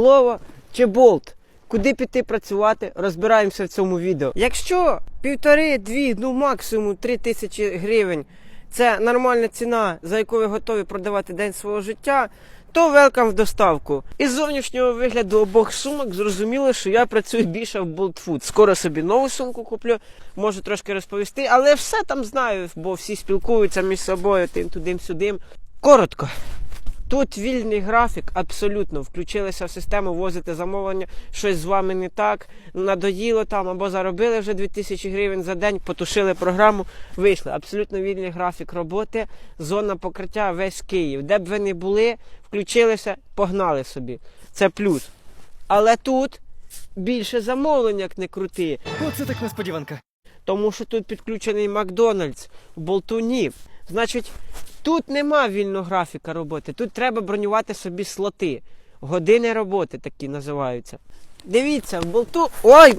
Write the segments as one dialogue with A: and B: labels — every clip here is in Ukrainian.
A: Слово чи болт? Куди піти працювати, розбираємося в цьому відео. Якщо півтори, дві, ну максимум три тисячі гривень це нормальна ціна, за яку ви готові продавати день свого життя, то велкам в доставку. Із зовнішнього вигляду обох сумок зрозуміло, що я працюю більше в Food. Скоро собі нову сумку куплю, можу трошки розповісти, але все там знаю, бо всі спілкуються між собою, тим тудим сюдим. Коротко. Тут вільний графік, абсолютно включилися в систему, возите замовлення, щось з вами не так, надоїло там або заробили вже 2000 гривень за день, потушили програму, вийшли. Абсолютно вільний графік роботи, зона покриття весь Київ. Де б ви не були, включилися, погнали собі. Це плюс. Але тут більше замовлень, як не крути.
B: Оце так несподіванка.
A: Тому що тут підключений Макдональдс, болтунів. Значить, тут нема вільного графіка роботи. Тут треба бронювати собі слоти. Години роботи такі називаються. Дивіться, в болту. Ой!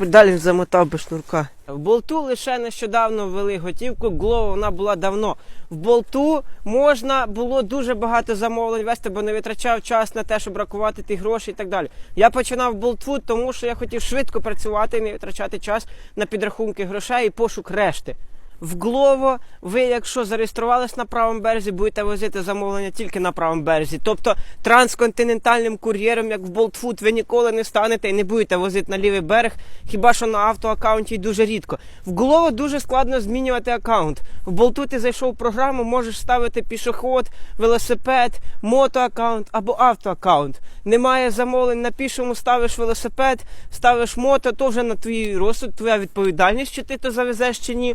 A: Далі замотав без шнурка. В болту лише нещодавно ввели готівку, Глово вона була давно. В болту можна було дуже багато замовлень вести, бо не витрачав час на те, щоб рахувати ті гроші і так далі. Я починав болтфуд, тому що я хотів швидко працювати і не витрачати час на підрахунки грошей і пошук решти. В Глово ви, якщо зареєструвались на правому березі, будете возити замовлення тільки на правому березі. Тобто трансконтинентальним кур'єром, як в Болтфуд, ви ніколи не станете і не будете возити на лівий берег, хіба що на автоаккаунті дуже рідко. В Глово дуже складно змінювати аккаунт. В Болту ти зайшов в програму, можеш ставити пішоход, велосипед, мотоаккаунт або автоаккаунт. Немає замовлень на пішому, ставиш велосипед, ставиш мото, то вже на твій розсуд, твоя відповідальність, чи ти то завезеш чи ні.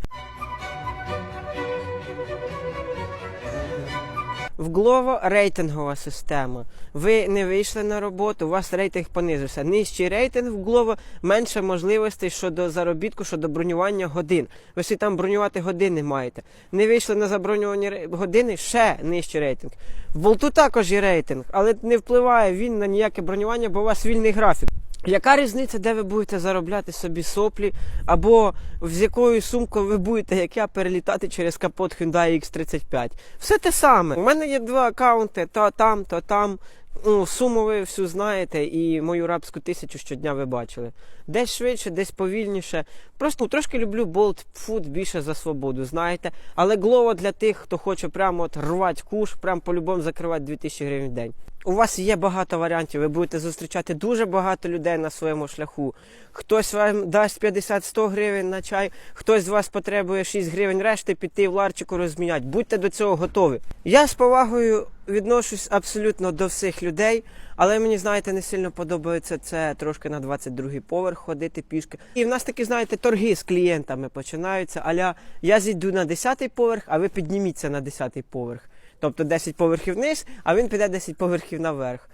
A: В Glovo рейтингова система. Ви не вийшли на роботу, у вас рейтинг понизився. Нижчий рейтинг в Glovo, менше можливостей щодо заробітку, щодо бронювання годин. Ви всі там бронювати години маєте. Не вийшли на забронювані години, ще нижчий рейтинг. В болту також є рейтинг, але не впливає він на ніяке бронювання, бо у вас вільний графік. Яка різниця, де ви будете заробляти собі соплі, або з якою сумкою ви будете, як я, перелітати через капот Hyundai X35? Все те саме. У мене є два аккаунти, то там, то там. Ну, суму ви всю знаєте, і мою рабську тисячу щодня ви бачили. Десь швидше, десь повільніше. Просто ну, трошки люблю Bolt Food більше за свободу, знаєте. Але Glovo для тих, хто хоче прямо от рвати куш, прямо по-любому закривати 2000 гривень в день. У вас є багато варіантів, ви будете зустрічати дуже багато людей на своєму шляху. Хтось вам дасть 50-100 гривень на чай, хтось з вас потребує 6 гривень решти піти в ларчику розміняти. Будьте до цього готові. Я з повагою відношусь абсолютно до всіх людей, але мені, знаєте, не сильно подобається це трошки на 22-й поверх ходити пішки. І в нас такі, знаєте, торги з клієнтами починаються. Аля я зійду на 10-й поверх, а ви підніміться на 10-й поверх. Тобто 10 поверхів вниз, а він піде 10 поверхів наверх.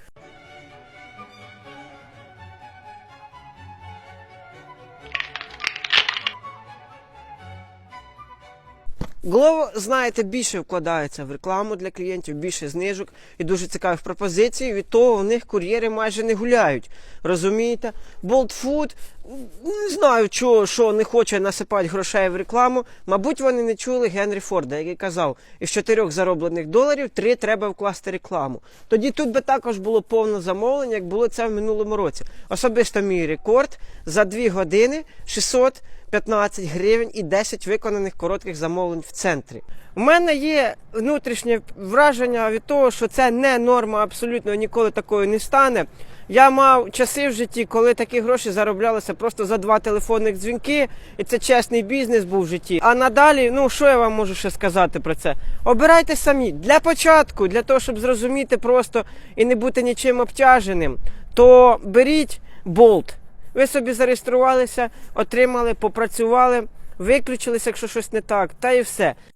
A: Глово, знаєте, більше вкладається в рекламу для клієнтів, більше знижок і дуже цікавих пропозицій. Від того у них кур'єри майже не гуляють. Розумієте? Bolt не знаю, чого, що не хоче насипати грошей в рекламу. Мабуть, вони не чули Генрі Форда, який казав, із чотирьох зароблених доларів три треба вкласти рекламу. Тоді тут би також було повне замовлення, як було це в минулому році. Особисто мій рекорд за 2 години 600 15 гривень і 10 виконаних коротких замовлень в центрі. У мене є внутрішнє враження від того, що це не норма, абсолютно ніколи такою не стане. Я мав часи в житті, коли такі гроші зароблялися просто за два телефонних дзвінки, і це чесний бізнес був в житті. А надалі, ну що я вам можу ще сказати про це? Обирайте самі для початку, для того, щоб зрозуміти просто і не бути нічим обтяженим, то беріть болт. Ви собі зареєструвалися, отримали, попрацювали, виключилися, якщо щось не так, та і все.